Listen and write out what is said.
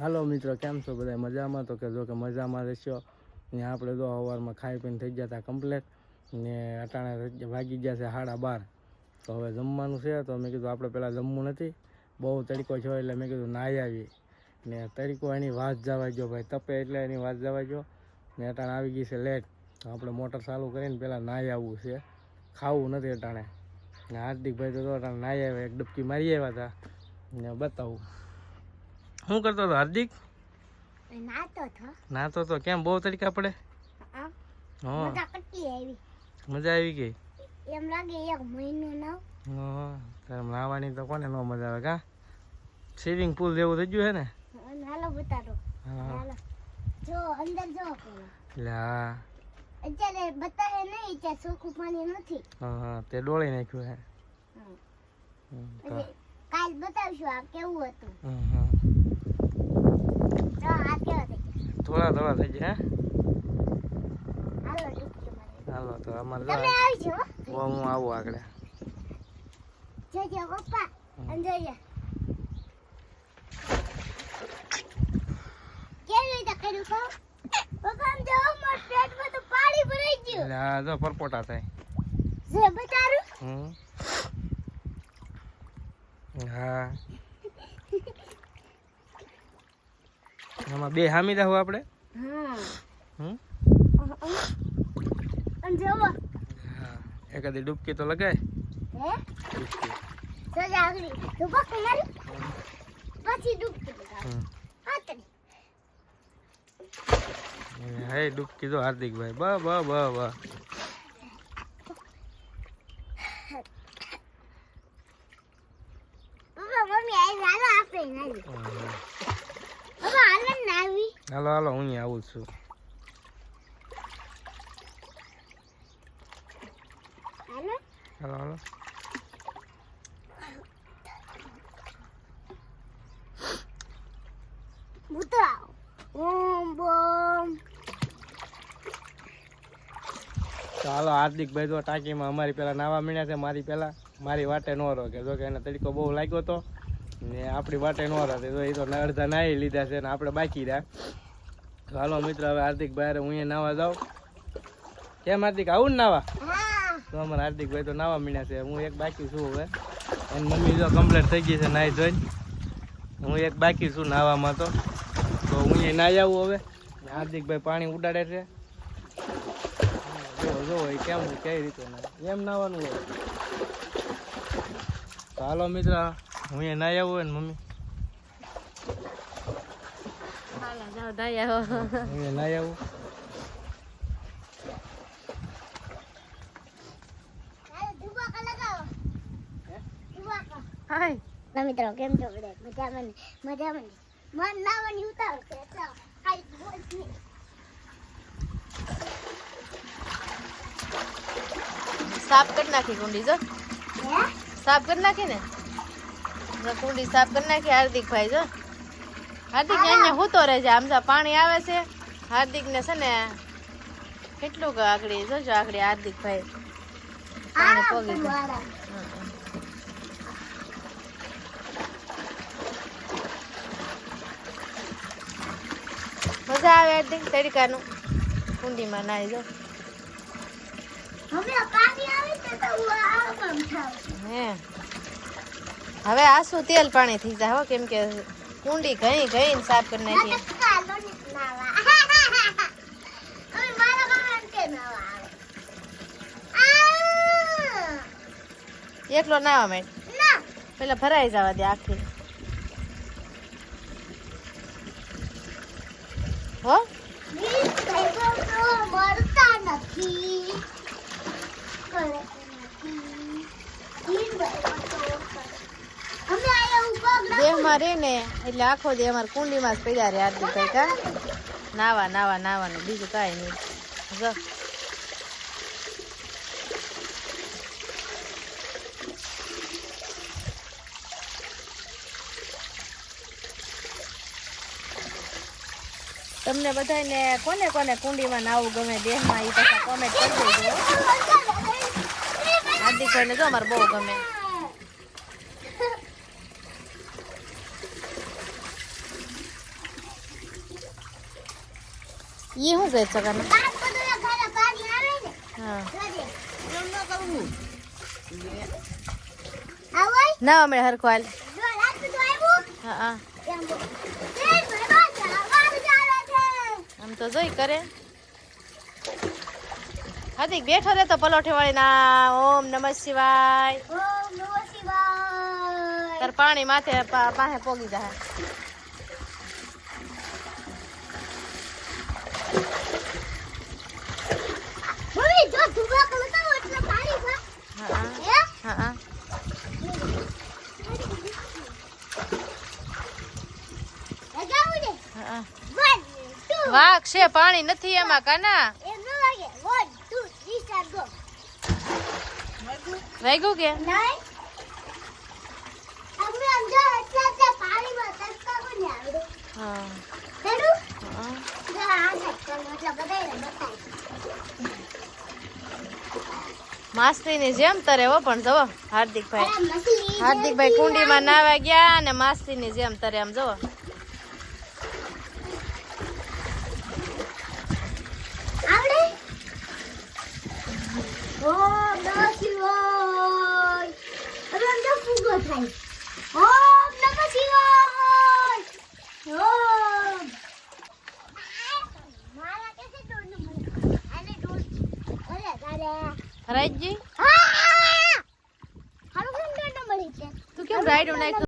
હાલો મિત્રો, કેમ છો બધા મજામાં? તો કે જો કે મજામાં રહેશો. ને આપણે તો સવારમાં ખાઈ પીને થઈ ગયા હતા કમ્પ્લેટ ને અટાણે વાગી ગયા છે સાડા બાર. તો હવે જમવાનું છે, તો મેં કીધું આપણે પહેલાં જમવું નથી. બહુ તડકો છો એટલે મેં કીધું નાહી આવી. ને તડકો એની વાત જવા ગયો ભાઈ, તપે એટલે એની વાત જવા ગયો ને અટાણે આવી ગઈ છે લેટ તો આપણે મોટર ચાલુ કરીને પહેલાં નાહી આવવું છે. ખાવું નથી અટાણે. ને હાર્દિકભાઈ તો અટાણે નાહી આવ્યા, એક ડબકી મારી આવ્યા હતા. ને બતાવું. શું કરતો હતો? હાર્દિક? નાતો તો કેમ? બહુ તડકા પડે? મજા આવી? ગઈ? એમ લાગે એક મહિનો નાવ તારે નાવાની તો કોને ન મજા આવે કા? સ્વિમિંગ પુલ જેવું થઈ ગયું હે ને? હાલો બતાડો. હા. હાલો. જો અંદર જો લા અત્યારે બતાવે નહીં ત્યાં ચોખ્ખું પાણી નથી. હા તે ડોળી નાખ્યું હે. કાલ બતાવશું આ કેવું હતું. હમ, હમ. થઈ ગયા થોડા થોડા થઈ ગયા હાલો તો અમારે તમે આવજો. હો. હું આવું આગળ. જજો પપ્પા. આમ જો પરપોટા થાય. જે બતારું હમ. હા. આમાં બે હામી રહો આપણે? એકાદી ડૂબકી તો લગાય. હે? ડૂબકી હે તો હાર્દિકભાઈ બ બ બ બ. મમ્મી આવી હાલો આપણે નાવી હમ. પપ્પા હાલો ને નાવી હાલો હાલો હું અહીંયા આવું છું. હાલો? હાલો હાલો. હાર્દિકભાઈ તો ટાંકીમાં અમારી પહેલાં નાવા મીણ્યા છે મારી પહેલાં. મારી વાટે નો રોકે. જો કે એને તડકો બહુ લાગ્યો હતો ને આપણી વાટે ન રહે તો એ તો અડધા નાહી લીધા છે ને આપણે બાકી રહ્યા. હાલો મિત્ર, હવે હાર્દિક ભાઈ હું અહીંયા નાવા જાઉં. કેમ હાર્દિક, આવું ને નાવા? તો અમારા હાર્દિકભાઈ તો નાવા મીણ્યા છે. હું એક બાકી છું હવે. એની મમ્મી જો કમ્પ્લેટ થઈ ગઈ છે નાહી જોઈને હું એક બાકી છું નાવામાં તો. તો હું અહીંયા નાહી આવું હવે. હાર્દિકભાઈ પાણી ઉડાડે છે. જો જો, એ કેમ, કઈ રીતે. એમ નાવાનું હોય. હાલો મિત્ર, હું અહીંયા નાહી આવું હોય ને મમ્મી. અહીંયા નાહી આવું હાય ના મિત્રો કેમ છો બધા મજામાં મજામાં મન નાવાની ઉતાવળ છે એટલે કાંઈ બોલ સાફ કરી નાખી કુંડી જો. સાફ કરી નાખી ને? જો કુંડી સાફ કરી નાખી હાર્દિક ભાઈ જો. હાર્દિક અહીંયા હું તો રહે છે. આમ તો પાણી આવે છે. હાર્દિક ને છે ને કેટલું આગળ જોજો આગળ હાર્દિક ભાઈ પાણી પોગી મજા આવે હાર્દિક તડકાનું? કુંડીમાં નાહી જો હવે પાણી આવે છે તો હું આમ થાવ. હે. હવે આસુ તેલ પાણી થઈ જાય હો કેમ કે કુંડી ઘઈ ઘઈ સાફ કરી નાખી! એકલો નાવા મેં. પેલા ભરાઈ જવા દે આખી. હો? વીસ ભાઈઓ તો મળતા નથી. કરે નથી. વીસ ભાઈઓ તો કરે. અમે આયા જ ને એટલે આખો દે અમારે કુંડીમાં જ પડ્યા રે આરતી ભાઈ કા. નાવા નાવા, નાવાનું બીજું કાંઈ નહીં. જો. તમને બધાને કોને કોને કુંડીમાં નાવું ગમે દેહમાં એ પાછા કોમેન્ટ કરી દેજો હાર્દિકભાઈને જો અમારે બહુ ગમે. ઈ શું કહે આવે ને હા. અમે હરખો હાલ. હા હા. આમ તો જોઈ કરે. હાથી બેઠો રે તો પલોઠે વાળી ના ઓમ નમઃ શિવાય. તાર પાણી માથે પાસે પોગી જાય મમ્મી જો ધુબા કરું તો એટલે પાણી ભા હા હે. હા હા. હા વાઘ છે પાણી નથી એમાં કાના? વાગ્યું કે? નહીં આપણે આમ જો એટલે એટલે પાણીમાં તરતા કોને આવડે હા હેડું હા. જો આ સાઈડ મતલબ બધાને બતાય માસ્તીની જેમ તરે હો પણ જવો હાર્દિકભાઈ. હાર્દિકભાઈ કુંડીમાં નાવા ગયા અને માસ્તીની જેમ તરે આમ જવો આવડે ઓમ નમઃ શિવાય હવે આમ જો ફૂગો થાય ઓમ નમઃ શિવાય ઓમ મારા કેસે ડોલ નંબર આને ડોલ અરે તારે રાજજી હા! હારું કેમ ડોલ નંબર છે તું કેમ રાઈડ નાખ્યું